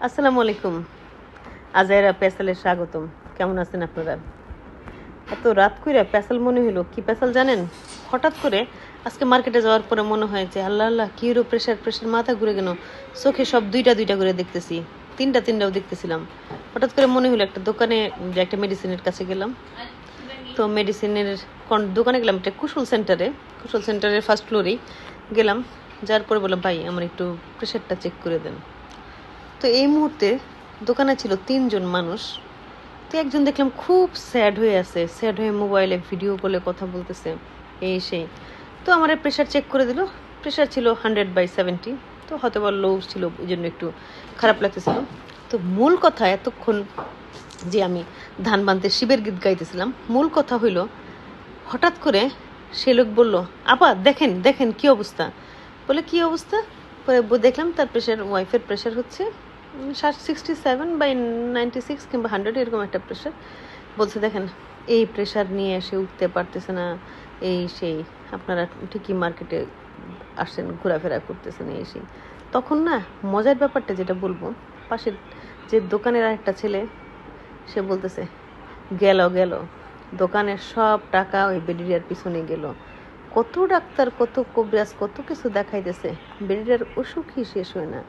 আসসালামু আলাইকুম। আজাইরা পেসালে স্বাগতম। কেমন আছেন আপনারা? এত রাত করে পেসাল মনে হলো কি পেসাল জানেন? হঠাৎ করে আজকে মার্কেটে যাওয়ার পরে মনে হয় যে আল্লাহ আল্লাহ, কি হলো প্রেশার প্রেশার মাথা ঘুরে গেল। চোখে সব দুইটা দুইটা করে দেখতেছি, তিনটা তিনটাও দেখতেছিলাম। হঠাৎ করে মনে হলো একটা দোকানে যে একটা মেডিসিনের কাছে গেলাম। তো মেডিসিনের কোন- দোকানে গেলাম একটা কুশল সেন্টারে কুশল সেন্টারের ফার্স্ট ফ্লোরেই গেলাম। যার পরে বললাম, ভাই, আমার একটু প্রেশারটা চেক করে দেন। তো এই মুহূর্তে দোকানে ছিল তিনজন মানুষ। তো একজন দেখলাম খুব স্যাড হয়ে আছে স্যাড হয়ে মোবাইলে ভিডিও কলে কথা বলতেছে, এই সেই। তো আমার প্রেশার চেক করে দিল প্রেশার ছিল হান্ড্রেড বাই সেভেন্টি তো হয়তো বা লো ছিল, এই জন্য একটু খারাপ লাগতেছিল। তো মূল কথা এতক্ষণ যে আমি ধান বানতে শিবের গীত গাইতেছিলাম, মূল কথা হইল, হঠাৎ করে সে লোক বলল, আপা, দেখেন দেখেন কি অবস্থা? বলে, কি অবস্থা? পরে দেখলাম তার প্রেশার ওয়াইফের প্রেশার হচ্ছে। Sixty seven by ninety six কিংবা হান্ড্রেড এরকম একটা প্রেশার বলছে, দেখেন, এই প্রেশার নিয়ে সে উঠতে পারতেছে না। এই সেই, আপনারা ঠিকই মার্কেটে আসছেন, ঘোরাফেরা করতেছেন, এই সেই। তখন না, মজার ব্যাপারটা যেটা বলব, পাশের যে দোকানের একটা ছেলে, সে বলতেছে, গেল গেল। দোকানের সব টাকা ওই বেডিরিয়ার পিছনে গেল। কত ডাক্তার, কত কবিরাজ, কত কিছু দেখাইতেছে। বেডিরিয়ার অসুখই শেষ হয় না,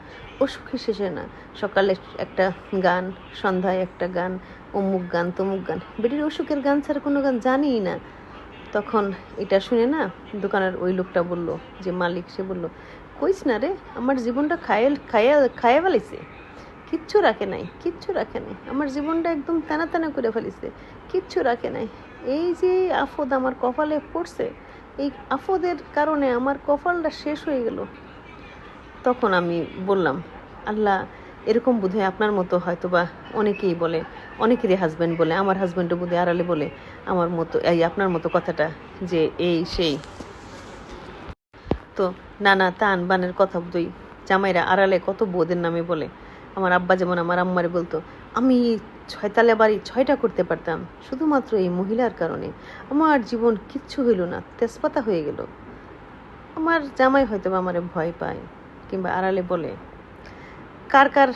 অসুখই শেষ হয় না। সকালে একটা গান, সন্ধ্যায় একটা গান, অমুক গান, তমুক গান। বেডির অসুখের গান ছাড়া কোনো গান জানিই না। তখন এটা শুনে না দোকানের ওই লোকটা বলল, যে মালিক, সে বলল, কইস না রে, আমার জীবনটা খায় খায়া খায়া ফেলাইছে। কিচ্ছু রাখে নাই, কিচ্ছু রাখে নাই। আমার জীবনটা একদম টানা টানা করে ফেলিছে কিচ্ছু রাখে নাই। এই যে আফদ আমার কপালে পড়ছে এই আফদের কারণে আমার কপালটা শেষ হয়ে গেল। তখন আমি বললাম, আল্লাহ, এরকম বোধহয় আপনার মতো হয়তো বা অনেকেই বলে, অনেকেরই হাজব্যান্ড বলে, আমার হাজব্যান্ডও বোধহয় আড়ালে বলে, আমার মতো, এই আপনার মতো কথাটা যে এই সেই। তো নানা তান বানের কথা বই জামাইরা আড়ালে কত বোদের নামে বলে। আমার আব্বা যেমন আমার আম্মারে বলতো, আমি ছয়তালে বাড়ি ছয়টা করতে পারতাম, শুধুমাত্র এই মহিলার কারণে। আমার জীবন কিচ্ছু হইল না, তেজপাতা হয়ে গেল। আমার জামাই হয়তো আমারে ভয় পায়, কিংবা আড়ালে বলে, কার কার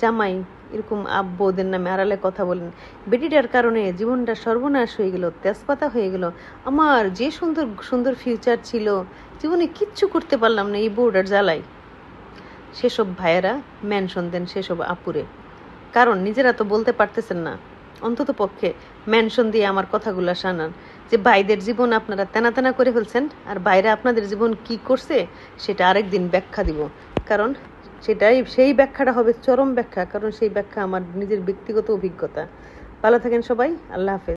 জামাই এরকম আব্বুদের নামে আড়ালে কথা বলেন? বেটিটার কারণে জীবনটা সর্বনাশ হয়ে গেল, তেজপাতা হয়ে গেল। আমার যে সুন্দর সুন্দর ফিউচার ছিল, জীবনে কিচ্ছু করতে পারলাম না এই বোর্ডার জ্বালাই সেসব ভাইয়েরা মেনশন দেন, সেসব আপুরে। কারণ নিজেরা তো বলতে পারতেছেন না। অন্তত পক্ষে মেনশন দিয়ে আমার কথাগুলো শানান। যে ভাইদের জীবন আপনারা তেনা তেনা করে ফেলছেন, আর বাইরে আপনাদের জীবন কি করছে, সেটা আরেকদিন ব্যাখ্যা দিব। কারণ সেটাই, সেই ব্যাখ্যাটা হবে চরম ব্যাখ্যা, কারণ সেই ব্যাখ্যা আমার নিজের ব্যক্তিগত অভিজ্ঞতা। ভালো থাকেন সবাই, আল্লাহ হাফেজ।